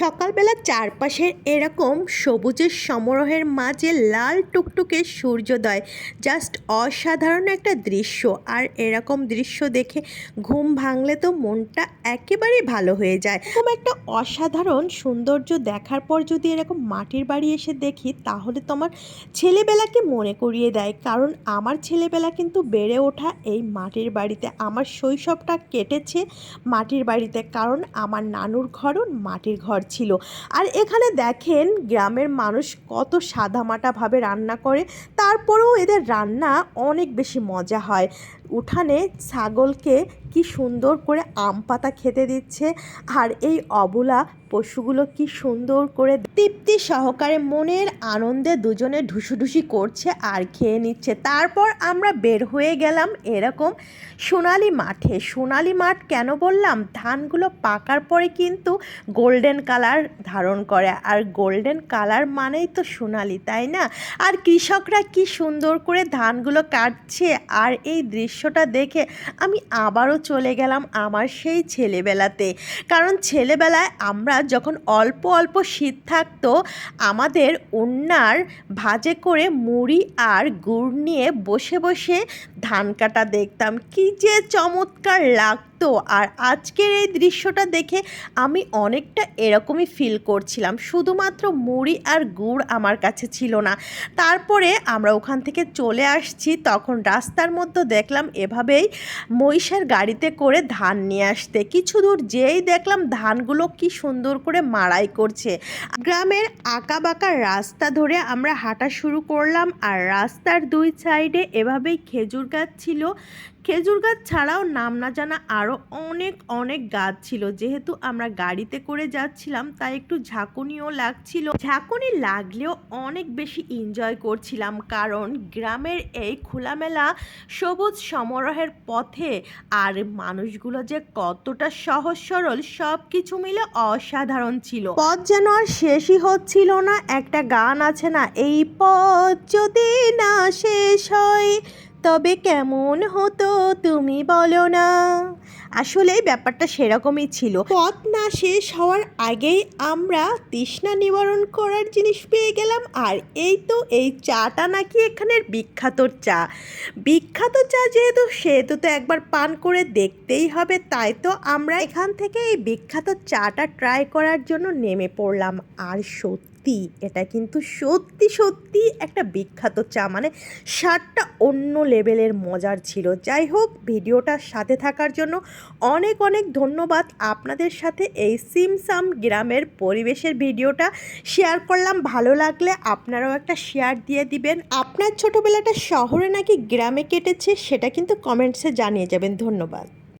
সকালবেলা চারপাশের এরকম সবুজের সমারোহের মাঝে লাল টুকটুকে সূর্যোদয় জাস্ট অসাধারণ একটা দৃশ্য। আর এরকম দৃশ্য দেখে ঘুম ভাঙলে তো মনটা একেবারেই ভালো হয়ে যায়। এরকম একটা অসাধারণ সৌন্দর্য দেখার পর যদি এরকম মাটির বাড়ি এসে দেখি, তাহলে তোমার ছেলেবেলাকে মনে করিয়ে দেয়। কারণ আমার ছেলেবেলা কিন্তু বেড়ে ওঠা এই মাটির বাড়িতে আমার শৈশবটা কেটেছে মাটির বাড়িতে। কারণ আমার নানুর ঘরও মাটির ঘর ছিল। আর এখানে দেখেন গ্রামের মানুষ কত সাদামাটাভাবে রান্না করে, তারপরেও এদের রান্না অনেক বেশি মজা হয়। উঠানে ছাগলকে কি সুন্দর করে আম পাতা খেতে দিচ্ছে আর এই অবলা পশুগুলো কি সুন্দর করে তৃপ্তি সহকারে মনের আনন্দে দুজনে ঢুসুঢুসি করছে আর খেয়ে নিচ্ছে। তারপর আমরা বের হয়ে গেলাম এরকম সোনালি মাঠে। সোনালি মাঠ কেন বললাম? ধানগুলো পাকার পরে কিন্তু গোল্ডেন কালার ধারণ করে। আর গোল্ডেন কালার মানেই তো সোনালি, তাই না? আর কৃষকরা কি সুন্দর করে ধানগুলো কাটছে। আর এই দৃশ্যটা দেখে আমি আবারও চলে গেলাম আমার সেই ছেলেবেলাতে। কারণ ছেলেবেলায় আমরা যখন অল্প অল্প শীত থাকতো, আমাদের উন্নার ভাজে করে মুড়ি আর গুড় নিয়ে বসে বসে ধান কাটা দেখতাম। কি যে চমৎকার লাগতো! আর আজকের এই দৃশ্যটা দেখে আমি অনেকটা এরকমই ফিল করছিলাম। শুধুমাত্র মুড়ি আর গুড় আমার কাছে ছিল না। তারপরে আমরা ওখান থেকে চলে আসছি, তখন রাস্তার মধ্যে দেখলাম এভাবেই মহিষের গাড়িতে করে ধান নিয়ে আসতে। কিছু দূর যেই দেখলাম ধানগুলো কি সুন্দর করে মাড়াই করছে। গ্রামের আঁকা বাঁকা রাস্তা ধরে আমরা হাঁটা শুরু করলাম আর রাস্তার দুই সাইডে এভাবেই খেজুর গাছ ছিল। খেজুর গাছ ছাড়াও নাম না জানা আরও অনেক অনেক গাছ ছিল। যেহেতু আমরা গাড়িতে করে যাচ্ছিলাম, তাই একটু ঝাঁকুনিও লাগছিল। ঝাঁকুনি লাগলেও অনেক বেশি এনজয় করছিলাম, কারণ গ্রামের এই খোলামেলা সবুজ সমারোহের পথে আর মানুষগুলো যে কতটা সহজ সরল সব কিছু মিলে অসাধারণ ছিল। পথ যেন আর শেষই হচ্ছিল না, একটা গান আছে না, এই পথ যদি না শেষ হয়, তবে কেমন হতো তুমি বলো না? আসলে ব্যাপারটা সেরকমই ছিল। পথ না শেষ হওয়ার আগেই আমরা তৃষ্ণা নিবারণ করার জিনিস পেয়ে গেলাম, আর এই তো এই চাটা নাকি এখানের বিখ্যাত চা। বিখ্যাত চা যেহেতু, সেহেতু তো একবার পান করে দেখতেই হবে, তাই তো আমরা এখান থেকে এই বিখ্যাত চাটা ট্রাই করার জন্য নেমে পড়লাম। আর সত্যি সত্যি, এটা কিন্তু সত্যি সত্যি একটা বিখ্যাত চা মানে স্বাদটা অন্য লেভেলের মজার ছিল। যাই হোক, ভিডিওটার সাথে থাকার জন্য অনেক অনেক ধন্যবাদ আপনাদের সাথে এই সিমসাম গ্রামের পরিবেশের ভিডিওটা শেয়ার করলাম। ভালো লাগলে আপনারাও একটা শেয়ার দিয়ে দিবেন। আপনার ছোটোবেলাটা শহরে নাকি গ্রামে কেটেছে সেটা কিন্তু কমেন্টসে জানিয়ে যাবেন। ধন্যবাদ।